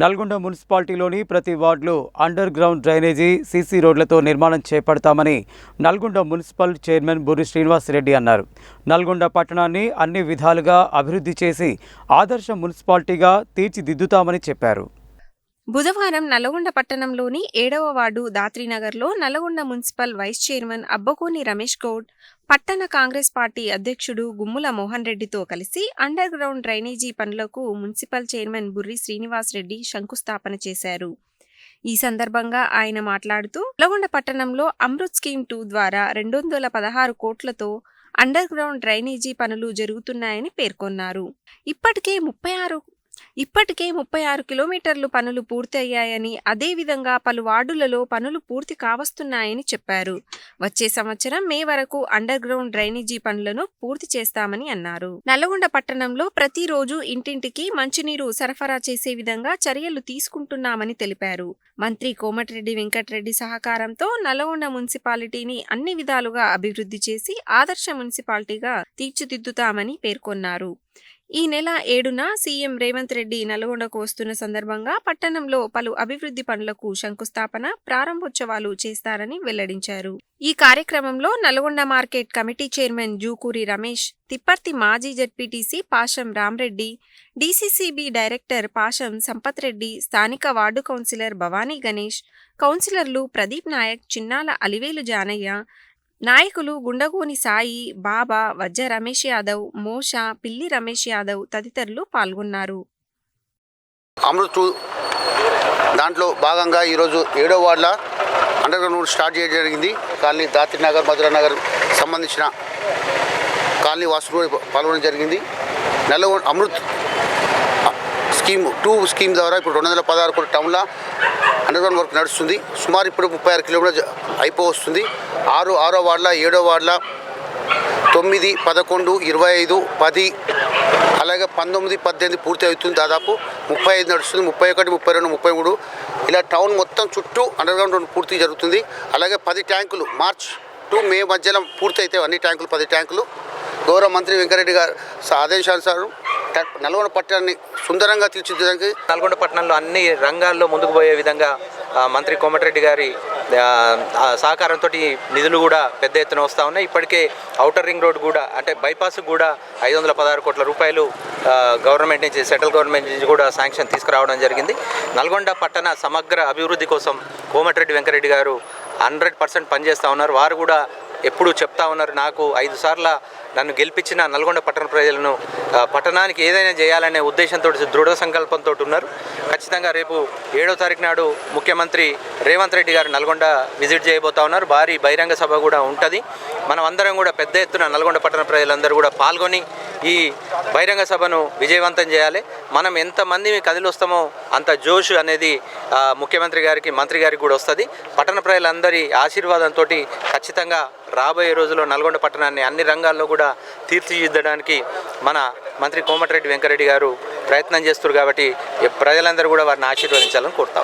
నల్గొండ మున్సిపాలిటీలోని ప్రతి వార్డులో అండర్ గ్రౌండ్ డ్రైనేజీ సీసీ రోడ్లతో నిర్మాణం చేపడతామని నల్గొండ మున్సిపల్ చైర్మన్ బురి శ్రీనివాస్ రెడ్డి అన్నారు. నల్గొండ పట్టణాన్ని అన్ని విధాలుగా అభివృద్ధి చేసి ఆదర్శ మున్సిపాలిటీగా తీర్చిదిద్దుతామని చెప్పారు. బుధవారం నల్గొండ పట్టణంలోని ఏడవ ward దాత్రీనగర్లో Nalgonda municipal vice chairman Abbagoni Ramesh Goud పట్టణ కాంగ్రెస్ పార్టీ అధ్యక్షుడు గుమ్ముల మోహన్ రెడ్డితో కలిసి అండర్ గ్రౌండ్ డ్రైనేజీ పనులకు మున్సిపల్ చైర్మన్ బుర్రి శ్రీనివాస్ రెడ్డి శంకుస్థాపన చేశారు. ఈ సందర్భంగా ఆయన మాట్లాడుతూ నల్గొండ పట్టణంలో అమృత్ స్కీమ్ టూ ద్వారా రెండు వందల పదహారు కోట్లతో అండర్ గ్రౌండ్ డ్రైనేజీ పనులు జరుగుతున్నాయని పేర్కొన్నారు. ఇప్పటికే ముప్పై ఆరు ఇప్పటికే ముప్పై ఆరు కిలోమీటర్లు పనులు పూర్తి అయ్యాయని అదేవిధంగా పలు వార్డులలో పనులు పూర్తి కావస్తున్నాయని చెప్పారు. వచ్చే సంవత్సరం మే వరకు అండర్ గ్రౌండ్ డ్రైనేజీ పనులను పూర్తి చేస్తామని అన్నారు. నల్లగొండ పట్టణంలో ప్రతిరోజు ఇంటింటికి మంచినీరు సరఫరా చేసే విధంగా చర్యలు తీసుకుంటున్నామని తెలిపారు. మంత్రి కోమటిరెడ్డి వెంకటరెడ్డి సహకారంతో నల్లగొండ మున్సిపాలిటీని అన్ని విధాలుగా అభివృద్ధి చేసి ఆదర్శ మున్సిపాలిటీగా తీర్చిదిద్దుతామని పేర్కొన్నారు. ఈ నెల ఏడున సీఎం రేవంత్ రెడ్డి నల్గొండకు వస్తున్న సందర్భంగా పట్టణంలో పలు అభివృద్ధి పనులకు శంకుస్థాపన ప్రారంభోత్సవాలు చేస్తారని వెల్లడించారు. ఈ కార్యక్రమంలో Nalgonda market committee chairman Jukuri Ramesh Tipparthi మాజీ ZPTC Pasham Ramreddy DCCB director Pasham Sampath Reddy స్థానిక వార్డు కౌన్సిలర్ భవానీ గణేష్ కౌన్సిలర్లు ప్రదీప్ నాయక్ చిన్నాల అలివేలు జానయ్య నాయకులు గుండగోని సాయి బాబా వజ్జ రమేష్ యాదవ్ మోషా పిల్లి రమేష్ యాదవ్ తదితరులు పాల్గొన్నారు. అమృత్ దాంట్లో భాగంగా ఈరోజు ఏడో వార్డుల అండర్ గ్రౌండ్ స్టార్ట్ చేయడం జరిగింది. కాలనీ దాత్రి నగర్ మధురా నగర్ సంబంధించిన కాలనీ వాసులు పాల్గొనడం జరిగింది. Nalgonda Amrut scheme two scheme ద్వారా ఇప్పుడు రెండు వందల పదహారు కోట్ల టౌన్లో అండర్ గ్రౌండ్ వర్క్ నడుస్తుంది. సుమారు ఇప్పుడు ముప్పై ఆరు కిలోమీటర్ అయిపో వస్తుంది ఆరు ఆరో వార్డుల ఏడో వార్డుల తొమ్మిది పదకొండు ఇరవై ఐదు పది అలాగే పంతొమ్మిది పద్దెనిమిది పూర్తి అవుతుంది దాదాపు. ముప్పై ఐదు నడుస్తుంది ముప్పై ఒకటి ముప్పై రెండు ముప్పై మూడు. ఇలా టౌన్ మొత్తం చుట్టూ అండర్ గ్రౌండ్ రోడ్ పూర్తి జరుగుతుంది. అలాగే పది ట్యాంకులు మార్చ్ టు మే మధ్యలో పూర్తి అయితే అన్ని ట్యాంకులు పది ట్యాంకులు. గౌరవ మంత్రి వెంకరెడ్డి గారు ఆదేశానుసారం నల్గొండ పట్టణాన్ని సుందరంగా తీర్చిదిద్దడానికి నల్గొండ పట్టణంలో అన్ని రంగాల్లో ముందుకు పోయే విధంగా మంత్రి కోమటిరెడ్డి గారి సహకారంతో నిధులు కూడా పెద్ద ఎత్తున వస్తూ ఉన్నాయి. ఇప్పటికే అవుటర్ రింగ్ రోడ్ కూడా అంటే బైపాస్ కూడా ఐదు వందల పదహారు కోట్ల రూపాయలు గవర్నమెంట్ నుంచి సెంట్రల్ గవర్నమెంట్ నుంచి కూడా శాంక్షన్ తీసుకురావడం జరిగింది. నల్గొండ పట్టణ సమగ్ర అభివృద్ధి కోసం కోమటిరెడ్డి వెంకరెడ్డి గారు హండ్రెడ్ పర్సెంట్ పనిచేస్తూ ఉన్నారు. వారు కూడా ఎప్పుడు చెప్తా ఉన్నారు నాకు ఐదు సార్ల నన్ను గెలిపించిన నల్గొండ పట్టణ ప్రజలను పట్టణానికి ఏదైనా చేయాలనే ఉద్దేశంతో దృఢ సంకల్పంతో ఉన్నారు. ఖచ్చితంగా రేపు ఏడో తారీఖు నాడు ముఖ్యమంత్రి రేవంత్ రెడ్డి గారు నల్గొండ విజిట్ చేయబోతా ఉన్నారు. భారీ బహిరంగ సభ కూడా ఉంటుంది. మనం అందరం కూడా పెద్ద ఎత్తున నల్గొండ పట్టణ ప్రజలందరూ కూడా పాల్గొని ఈ బహిరంగ సభను విజయవంతం చేయాలి. మనం ఎంతమంది కదిలొస్తామో అంత జోష్ అనేది ముఖ్యమంత్రి గారికి మంత్రి గారికి కూడా వస్తుంది. పట్టణ ప్రజలందరి ఆశీర్వాదంతో ఖచ్చితంగా రాబోయే రోజుల్లో నల్గొండ పట్టణాన్ని అన్ని రంగాల్లో కూడా తీర్చిదిద్దడానికి మన మంత్రి కోమటిరెడ్డి వెంకరెడ్డి గారు ప్రయత్నం చేస్తారు కాబట్టి ప్రజలందరూ కూడా వారిని ఆశీర్వదించాలని కోరుతాం